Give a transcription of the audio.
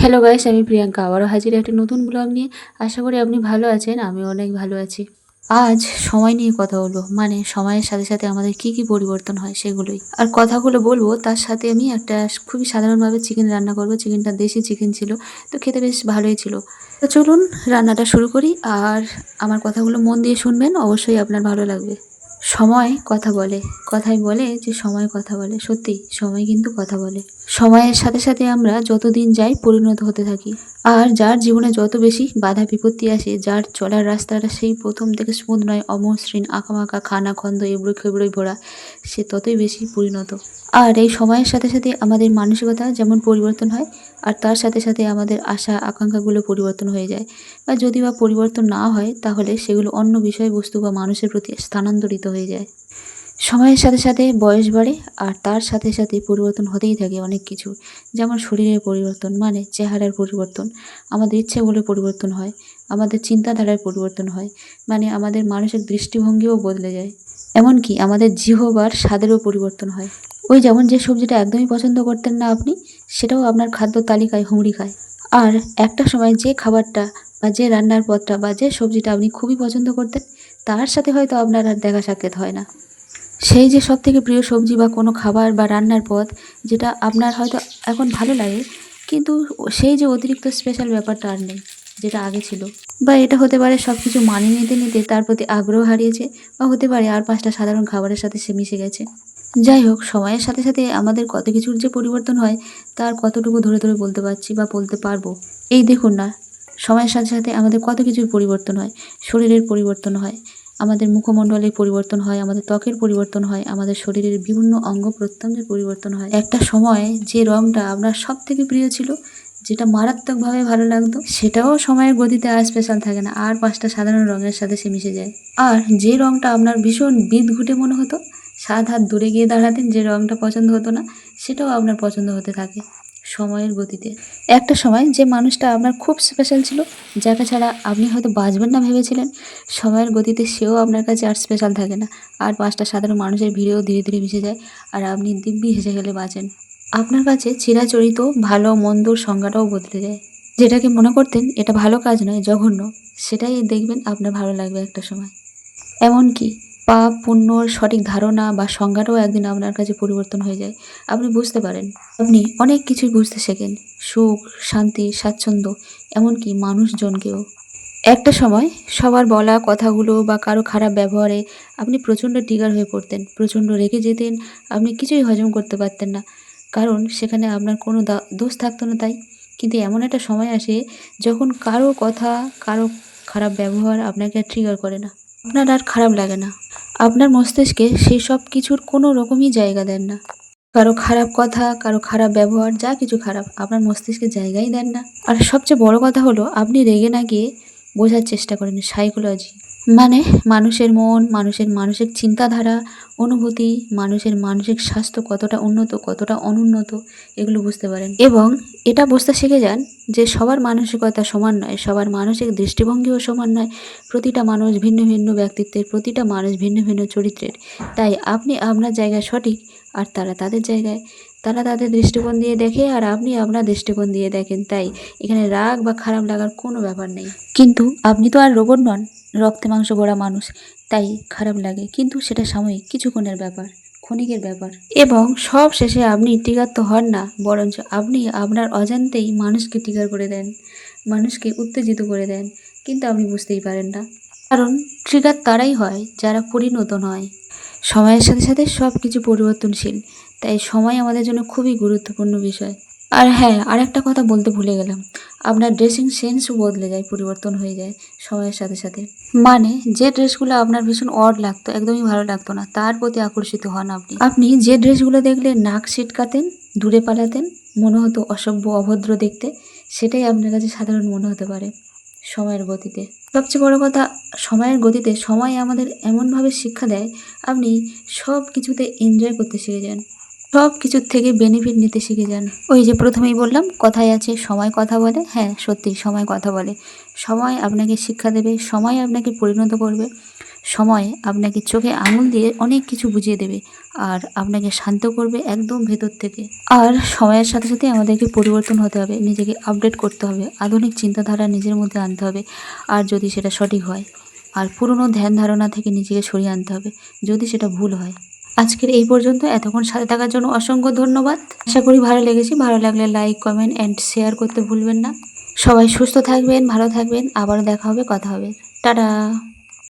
Hello guys আমি প্রিয়াঙ্কা। আবারও হাজির একটা নতুন ব্লগ নিয়ে। আশা করি আপনি ভালো আছেন আমি অনেক ভালো আছি। আজ সময় নিয়ে কথা বলব। মানে সময়ের সাথে সাথে আমাদের কি কি পরিবর্তন হয় সেগুলোই। আর কথাগুলো বলব, তার সাথে আমি একটা খুবই সাধারণভাবে চিকেন রান্না করব। চিকেনটা দেশি চিকেন ছিল, তো খেতে বেশ ভালোই ছিল। তো চলুন রান্নাটা শুরু করি। আর আমার কথাগুলো মন দিয়ে শুনবেন, অবশ্যই আপনার ভালো লাগবে। সময় কথা বলে। কথাই বলে যে সময় কথা বলে। সত্যি, সময় কিন্তু কথা বলে। সময়ের সাথে সাথে আমরা যতদিন যাই পরিণত হতে থাকি। আর যার জীবনে যত বেশি বাধা বিপত্তি আসে, যার চলার রাস্তাটা সেই প্রথম থেকে স্মুথ নয় অমসৃণ আঁকামাকা খানা, খন্দ, এবড়ো খেবড়োই ভরা, সে ততই বেশি পরিণত। আর এই সময়ের সাথে সাথে আমাদের মানসিকতা যেমন পরিবর্তন হয়, আর তার সাথে সাথে আমাদের আশা, আকাঙ্ক্ষাগুলো পরিবর্তন হয়ে যায়। বা যদি বা পরিবর্তন না হয়, তাহলে সেগুলো অন্য বিষয়বস্তু বা মানুষের প্রতি স্থানান্তরিত হয়ে যায়। সময়ের সাথে সাথে বয়স বাড়ে আর তার সাথে সাথে পরিবর্তন হতেই থাকে অনেক কিছু। যেমন শরীরের পরিবর্তন মানে চেহারার পরিবর্তন, আমাদের ইচ্ছেগুলো পরিবর্তন হয়, আমাদের চিন্তাধারার পরিবর্তন হয় মানে আমাদের মানসিক দৃষ্টিভঙ্গিও বদলে যায়। এমনকি আমাদের জিহবার স্বাদেরও পরিবর্তন হয়। ওই যেমন যে সবজিটা একদমই পছন্দ করতেন না আপনি, সেটাও আপনার খাদ্য তালিকায় হুমড়ি খায়। আর একটা সময় যে খাবারটা বা যে রান্নার পদটা বা যে সবজিটা আপনি খুবই পছন্দ করতেন, তার সাথে হয়তো আপনার আর দেখা সাক্ষাৎ হয় না। সেই যে সব থেকে প্রিয় সবজি বা কোনো খাবার বা রান্নার পদ যেটা আপনার হয়তো এখন ভালো লাগে, কিন্তু সেই যে অতিরিক্ত স্পেশাল ব্যাপারটা আর নেই, যেটা আগে ছিল। বা এটা হতে পারে সব কিছু মানিয়ে নিতে নিতে তার প্রতি আগ্রহ হারিয়েছে, বা হতে পারে আর পাঁচটা সাধারণ খাবারের সাথে সে মিশে গেছে। যাই হোক, সময়ের সাথে সাথে আমাদের কত কিছুর যে পরিবর্তন হয়, তার কতটুকু ধরে ধরে বলতে পারছি বা বলতে পারব, এই দেখুন না। সময়ের সাথে সাথে আমাদের কত কিছুর পরিবর্তন হয়, শরীরের পরিবর্তন হয় আমাদের মুখমণ্ডলের পরিবর্তন হয়, আমাদের ত্বকের পরিবর্তন হয়, আমাদের শরীরের বিভিন্ন অঙ্গ প্রত্যঙ্গের পরিবর্তন হয়। একটা সময় যে রঙটা আপনার সব থেকে প্রিয় ছিল, যেটা মারাত্মকভাবে ভালো লাগতো, সেটাও সময়ের গতিতে আর স্পেশাল থাকে না। আর পাঁচটা সাধারণ রঙের সাথে সে মিশে যায়। আর যে রঙটা আপনার ভীষণ বিদ ঘুটে মনে হতো, সাত হাত দূরে গিয়ে দাঁড়াতেন যে রঙটা পছন্দ হতো না, সেটাও আপনার পছন্দ হতে থাকে। সময়ের গতিতে। একটা সময় যে মানুষটা আপনার খুব স্পেশাল ছিল, যাকে ছাড়া আপনি হয়তো বাঁচবেন না ভেবেছিলেন, সময়ের গতিতে সেও আপনার কাছে আর স্পেশাল থাকে না। আর পাঁচটা সাধারণ মানুষের ভিড়েও ধীরে ধীরে মিশে যায়, আর আপনি দিব্যি হেসে খেলে বাঁচেন। আপনার কাছে চিরাচরিত ভালো মন্দর সংজ্ঞাটাও বদলে যায়। যেটাকে মনে করতেন এটা ভালো কাজ নয়, জঘন্য। সেটাই দেখবেন আপনার ভালো লাগবে একটা সময়। এমনকি পাপ পুণ্যর সঠিক ধারণা বা সংজ্ঞাটাও একদিন আপনার কাছে পরিবর্তন হয়ে যায়। আপনি বুঝতে পারেন। আপনি অনেক কিছুই বুঝতে শেখেন। সুখ, শান্তি, স্বাচ্ছন্দ্য, এমনকি মানুষজনকেও। একটা সময় সবার বলা কথাগুলো বা কারও খারাপ ব্যবহারে আপনি প্রচণ্ড টিগার হয়ে পড়তেন, প্রচণ্ড রেগে যেতেন, আপনি কিছুই হজম করতে পারতেন না। কারণ সেখানে আপনার কোনো দোষ থাকতো না তাই। কিন্তু এমন একটা সময় আসে যখন কারও কথা, কারও খারাপ ব্যবহার আপনাকে ট্রিগার করে না। আপনার আর খারাপ লাগে না। আপনার মস্তিষ্কে সেই সব কিছুর কোনো রকমই জায়গা দেন না। কারও খারাপ কথা, কারও খারাপ ব্যবহার, যা কিছু খারাপ, আপনার মস্তিষ্কে জায়গাই দেন না। আর সবচেয়ে বড় কথা হলো, আপনি রেগে না গিয়ে বোঝার চেষ্টা করেন সাইকোলজি মানে মানুষের মন, মানুষের মানসিক চিন্তাধারা, অনুভূতি, মানুষের মানসিক স্বাস্থ্য কতটা উন্নত, কতটা অনুন্নত, এগুলো বুঝতে পারেন। এবং এটা বুঝতে শিখে যান যে সবার মানসিকতা সমান নয়, সবার মানসিক দৃষ্টিভঙ্গিও সমান নয়, প্রতিটা মানুষ ভিন্ন ভিন্ন ব্যক্তিত্বের, প্রতিটা মানুষ ভিন্ন ভিন্ন চরিত্রের। তাই আপনি আপনার জায়গায় সঠিক আর তারা তাদের জায়গায়। তারা তাদের দৃষ্টিকোণ দিয়ে দেখে আর আপনি আপনার দৃষ্টিকোণ দিয়ে দেখেন তাই এখানে রাগ বা খারাপ লাগার কোনো ব্যাপার নেই। কিন্তু আপনি তো আর রোবট নন রক্তে মাংস গড়া মানুষ তাই খারাপ লাগে কিন্তু সেটা সাময়িক কিছুক্ষণের ব্যাপার ক্ষণিকের ব্যাপার। এবং সব শেষে আপনি টিকার তো হন না বরঞ্চ আপনি আপনার অজান্তেই মানুষকে টিকার করে দেন মানুষকে উত্তেজিত করে দেন কিন্তু আপনি বুঝতেই পারেন না। কারণ ট্রিগার তারাই হয় যারা পরিণত নয়। সময়ের সাথে সাথে সব কিছু পরিবর্তনশীল। তাই সময় আমাদের জন্য খুবই গুরুত্বপূর্ণ বিষয়। আর হ্যাঁ আর একটা কথা বলতে ভুলে গেলাম। আপনার ড্রেসিং সেন্সও বদলে যায়, পরিবর্তন হয়ে যায় সময়ের সাথে সাথে। মানে যে ড্রেসগুলো আপনার ভীষণ অড লাগতো, একদমই ভালো লাগতো না, তার প্রতি আকর্ষিত হন আপনি। আপনি যে ড্রেসগুলো দেখলে নাক ছিটকাতেন, দূরে পালাতেন, মনে হতো অসভ্য, অভদ্র দেখতে, সেটাই আপনার কাছে সাধারণ মনে হতে পারে। সময়ের গতিতে। সবচেয়ে বড় কথা, সময়ের গতিতে সময় আমাদের এমনভাবে শিক্ষা দেয়, আপনি সব কিছুতে এনজয় করতে শিখে যান। সব কিছুর থেকে বেনিফিট নিতে শিখে যান। ওই যে প্রথমেই বললাম কথায় আছে, সময় কথা বলে হ্যাঁ সত্যি সময় কথা বলে। সময় আপনাকে শিক্ষা দেবে, সময় আপনাকে পরিণত করবে। সময় আপনাকে চোখে আঙুল দিয়ে অনেক কিছু বুঝিয়ে দেবে আর আপনাকে শান্ত করবে একদম ভেতর থেকে। আর সময়ের সাথে সাথে আমাদেরকে পরিবর্তন হতে হবে, নিজেকে আপডেট করতে হবে, আধুনিক চিন্তাধারা নিজের মধ্যে আনতে হবে, আর যদি সেটা সঠিক হয়, আর পুরনো ধ্যান ধারণা থেকে নিজেকে সরিয়ে আনতে হবে, যদি সেটা ভুল হয়। আজকের এই পর্যন্ত, এতক্ষণ সাথে থাকার জন্য অসংখ্য ধন্যবাদ। আশা করি ভালো লেগেছে, ভালো লাগলে লাইক কমেন্ট অ্যান্ড শেয়ার করতে ভুলবেন না। সবাই সুস্থ থাকবেন, ভালো থাকবেন, আবারও দেখা হবে, কথা হবে। টাটা!